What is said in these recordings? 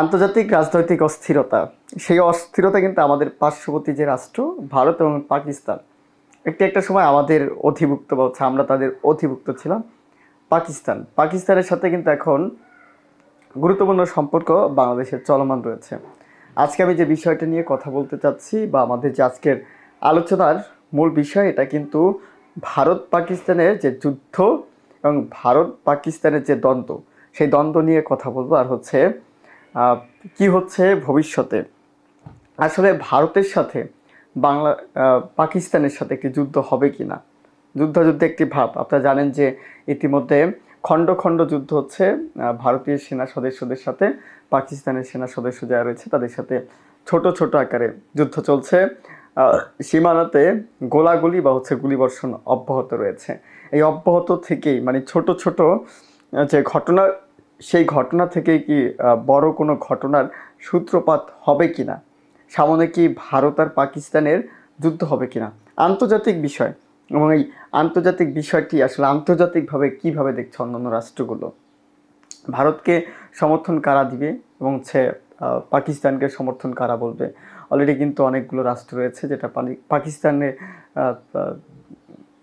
আন্তর্জাতিক রাজনৈতিক অস্থিরতা। সেই অস্থিরতা কিন্তু আমাদের পার্শ্ববর্তী যে রাষ্ট্র, ভারত এবং পাকিস্তান, একটি একটা সময় আমাদের অধিভুক্ত বা হচ্ছে আমরা তাদের অধিভুক্ত ছিলাম, পাকিস্তান। পাকিস্তানের সাথে কিন্তু এখন গুরুত্বপূর্ণ সম্পর্ক বাংলাদেশের চলমান রয়েছে। আজকে আমি যে বিষয়টা নিয়ে কথা বলতে চাচ্ছি বা আমাদের যে আজকের আলোচনার মূল বিষয়, এটা কিন্তু ভারত পাকিস্তানের যে যুদ্ধ এবং ভারত পাকিস্তানের যে দ্বন্দ্ব, সেই দ্বন্দ্ব নিয়ে কথা বলব। আর হচ্ছে কি হচ্ছে ভবিষ্যতে? আসলে ভারতের সাথে বাংলা পাকিস্তানের সাথে একটি যুদ্ধ হবে কি না যুদ্ধযুদ্ধে একটি ভাব। আপনারা জানেন যে ইতিমধ্যে খণ্ড খণ্ড যুদ্ধ হচ্ছে ভারতীয় সেনা সদস্যদের সাথে, পাকিস্তানের সেনা সদস্য যারা রয়েছে তাদের সাথে ছোট ছোট আকারে যুদ্ধ চলছে। সীমানাতে গোলাগুলি বা হচ্ছে গুলিবর্ষণ অব্যাহত রয়েছে। এই অব্যাহত থেকেই মানে ছোট ছোট যে ঘটনা সেই ঘটনা থেকে কি বড় কোনো ঘটনার সূত্রপাত হবে কিনা সামনে কি ভারত আর পাকিস্তানের যুদ্ধ হবে কিনা আন্তর্জাতিক বিষয় এবং এই আন্তর্জাতিক বিষয়টি আসলে আন্তর্জাতিকভাবে কীভাবে দেখছে অন্যান্য রাষ্ট্রগুলো? ভারতকে সমর্থন কারা দিবে এবং আহ, পাকিস্তানকে সমর্থন কারা বলবে? অলরেডি কিন্তু অনেকগুলো রাষ্ট্র রয়েছে যেটা পানি- পাকিস্তানে আহ, আহ,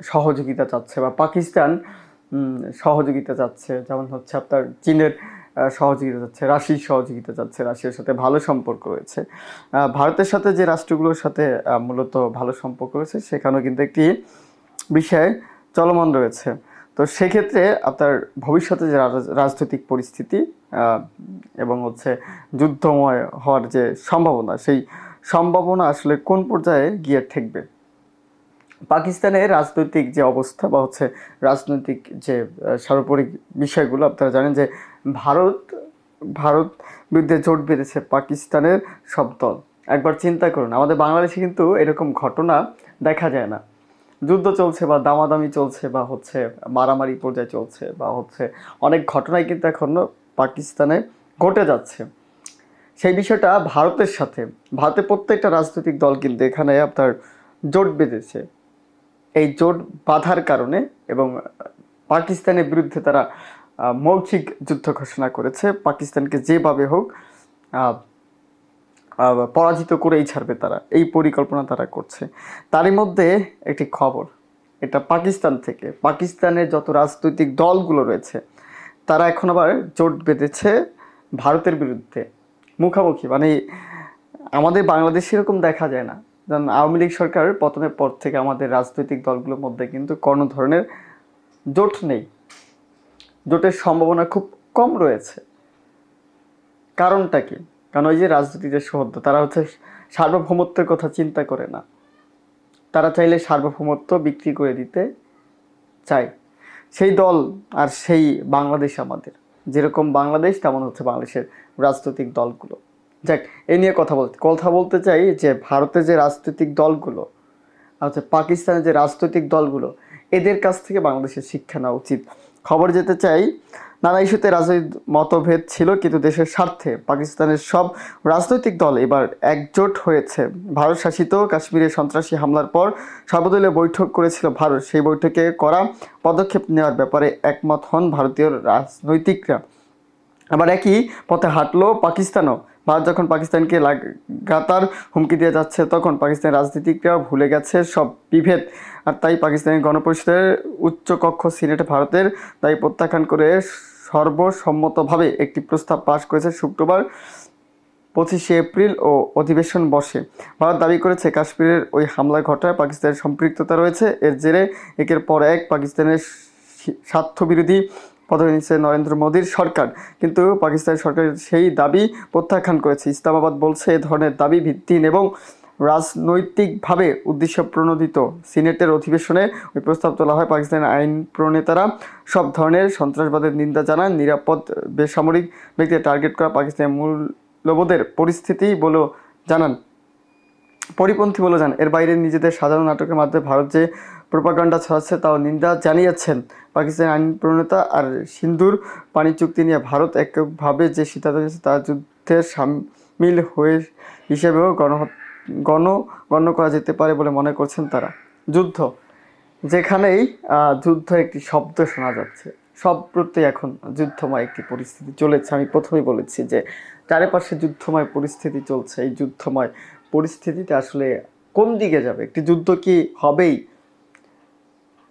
সহযোগিতা চাচ্ছে বা পাকিস্তান সহযোগিতা চাচ্ছে যেমন হচ্ছে আপনার চীনের সহযোগিতা চাচ্ছে রাশির সহযোগিতা চাচ্ছে রাশিয়ার সাথে ভালো সম্পর্ক রয়েছে। ভারতের সাথে যে রাষ্ট্রগুলোর সাথে মূলত ভালো সম্পর্ক রয়েছে, সেখানেও কিন্তু একটি বিষয় চলমান রয়েছে। তো সেক্ষেত্রে আপনার ভবিষ্যতে যে রাজনৈতিক পরিস্থিতি এবং হচ্ছে যুদ্ধময় হওয়ার যে সম্ভাবনা, সেই সম্ভাবনা আসলে কোন পর্যায়ে গিয়ে ঠেকবে? পাকিস্তানের রাজনৈতিক যে অবস্থা বা হচ্ছে রাজনৈতিক যে সার্বপরিক বিষয়গুলো, আপনারা জানেন যে ভারত ভারত বিরুদ্ধে জোট বেঁধেছে পাকিস্তানের সব দল। একবার চিন্তা করুন, আমাদের বাংলাদেশে কিন্তু এরকম ঘটনা দেখা যায় না। যুদ্ধ চলছে বা দামাদামি চলছে বা হচ্ছে মারামারি পর্যায়ে চলছে বা হচ্ছে অনেক ঘটনাই কিন্তু এখনও পাকিস্তানে ঘটে যাচ্ছে। সেই বিষয়টা ভারতের সাথে, ভারতের প্রত্যেকটা রাজনৈতিক দল কিন্তু এখানে আপনার জোট বেঁধেছে। এই জোট বাঁধার কারণে এবং পাকিস্তানের বিরুদ্ধে তারা মৌখিক যুদ্ধ ঘোষণা করেছে। পাকিস্তানকে যেভাবে হোক পরাজিত করেই ছাড়বে তারা। এই পরিকল্পনা তারা করছে। তারই মধ্যে একটি খবর, এটা পাকিস্তান থেকে। পাকিস্তানের যত রাজনৈতিক দলগুলো রয়েছে, তারা এখন আবার জোট বেঁধেছে ভারতের বিরুদ্ধে। মুখামুখি মানে আমাদের বাংলাদেশে এরকম দেখা যায় না। যেমন আওয়ামী লীগ সরকার পতনের পর থেকে আমাদের রাজনৈতিক দলগুলোর মধ্যে কিন্তু কোনো ধরনের জোট নেই। জোটের সম্ভাবনা খুব কম রয়েছে। কারণটা কি? কারণ ওই যে রাজনীতিতে সহদ্দ তারা হচ্ছে সার্বভৌমত্বের কথা চিন্তা করে না। তারা চাইলে সার্বভৌমত্ব বিক্রি করে দিতে চায়। সেই দল আর সেই বাংলাদেশ আমাদের। যেরকম বাংলাদেশ, তেমন হচ্ছে বাংলাদেশের রাজনৈতিক দলগুলো। যাক, এ নিয়ে কথা বলতে কথা বলতে চাই যে ভারতের যে রাজনৈতিক দলগুলো আচ্ছা পাকিস্তানের যে রাজনৈতিক দলগুলো, এদের কাছ থেকে বাংলাদেশের শিক্ষা নেওয়া উচিত। খবর যেতে চাই, নানা ইস্যুতে রাজনৈতিক মতভেদ ছিল, কিন্তু দেশের স্বার্থে পাকিস্তানের সব রাজনৈতিক দল এবার একজোট হয়েছে। ভারত শাসিত কাশ্মীরে সন্ত্রাসী হামলার পর সর্বদলীয় বৈঠক করেছিল ভারত। সেই বৈঠকে করা পদক্ষেপ নেওয়ার ব্যাপারে একমত হন ভারতীয় রাজনৈতিকরা। আবার একই পথে হাঁটলো পাকিস্তানও। ভারত যখন পাকিস্তানকে লাগাতার হুমকি দিয়ে যাচ্ছে, তখন পাকিস্তানের রাজনীতিকরা ভুলে গেছে সব বিভেদ। আর তাই পাকিস্তানের গণপরিষদের উচ্চকক্ষ সিনেটে ভারতের তাই প্রত্যাখ্যান করে সর্বসম্মতভাবে একটি প্রস্তাব পাশ করেছে শুক্রবার পঁচিশে এপ্রিল ও অধিবেশন বসে। ভারত দাবি করেছে, কাশ্মীরের ওই হামলার ঘটায় পাকিস্তানের সম্পৃক্ততা রয়েছে। এর জেরে একের পর এক পাকিস্তানের স্বার্থবিরোধী পদক্ষেপ নিচ্ছে নরেন্দ্র মোদীর সরকার। কিন্তু পাকিস্তান সরকার সেই দাবি প্রত্যাখ্যান করেছে। ইসলামাবাদ বলছে এ ধরনের দাবি ভিত্তিহীন এবং রাজনৈতিকভাবে উদ্দেশ্য প্রণোদিত সিনেটের অধিবেশনে ওই প্রস্তাব তোলা হয় পাকিস্তানের আইন প্রণেতারা। সব ধরনের সন্ত্রাসবাদের নিন্দা জানান, নিরাপদ, বেসামরিক ব্যক্তিদের টার্গেট করা পাকিস্তানের মূল্যবোধের পরিস্থিতি বলেও জানান। পরিপন্থী বলে যান এর বাইরে নিজেদের সাধারণ নাটকের মাধ্যমে ভারত যে প্রোপাগান্ডা ছড়াচ্ছে তাও নিন্দা জানিয়েছেন পাকিস্তানের আইন প্রণেতা আর সিন্ধুর পানি চুক্তি নিয়ে। ভারত এককভাবে যে সিদ্ধান্ত নিয়েছে তা যুদ্ধের সামিল হয়ে হিসেবেও গণ গণ, গণ্য করা যেতে পারে বলে মনে করছেন তারা। যুদ্ধ, যেখানেই যুদ্ধ একটি শব্দ শোনা যাচ্ছে। সব প্রত্যেক এখন যুদ্ধময় একটি পরিস্থিতি চলেছে। আমি প্রথমেই বলেছি যে, চারিপাশে যুদ্ধময় পরিস্থিতি চলছে। এই যুদ্ধময় পরিস্থিতিতে আসলে কোন দিকে যাবে? একটি যুদ্ধ কি হবেই?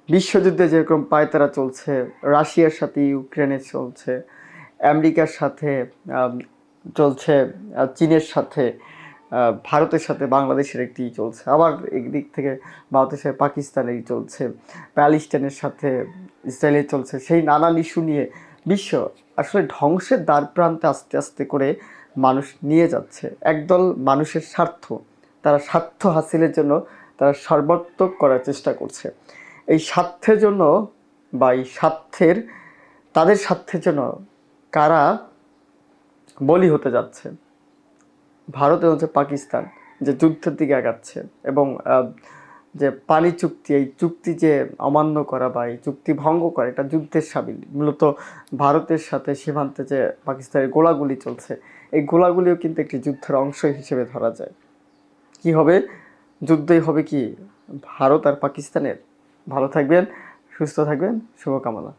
বিশ্বযুদ্ধে যেরকম পায়তারা চলছে, রাশিয়ার সাথে ইউক্রেনে চলছে, আমেরিকার সাথে চলছে চীনের সাথে ভারতের সাথে, বাংলাদেশের একটি চলছে, আবার একদিক থেকে ভারতের সাথে পাকিস্তানের চলছে, প্যালেস্টাইনের সাথে, ইসরায়েলের চলছে, সেই নানান ইস্যু নিয়ে বিশ্ব আসলে ধ্বংসের দ্বার প্রান্তে আস্তে আস্তে করে মানুষ নিয়ে যাচ্ছে। একদল মানুষের স্বার্থ, তারা স্বার্থ হাসিলের জন্য তারা সর্বাত্মক করার চেষ্টা করছে। এই স্বার্থের জন্য বা এই স্বার্থের, তাদের স্বার্থের জন্য কারা বলি হতে যাচ্ছে? ভারত এবং পাকিস্তান যে যুদ্ধের দিকে আগাচ্ছে এবং যে পানি চুক্তি, এই চুক্তি যে অমান্য করা বা এই চুক্তি ভঙ্গ করা, এটা যুদ্ধের সামিল। মূলত ভারতের সাথে সীমান্তে যে পাকিস্তানের গোলাগুলি চলছে এই গোলাগুলিও কিন্তু একটি যুদ্ধের অংশ হিসেবে ধরা যায়। কি হবে? যুদ্ধই হবে কি? ভারত আর পাকিস্তানের। ভালো থাকবেন, সুস্থ থাকবেন, শুভকামনা।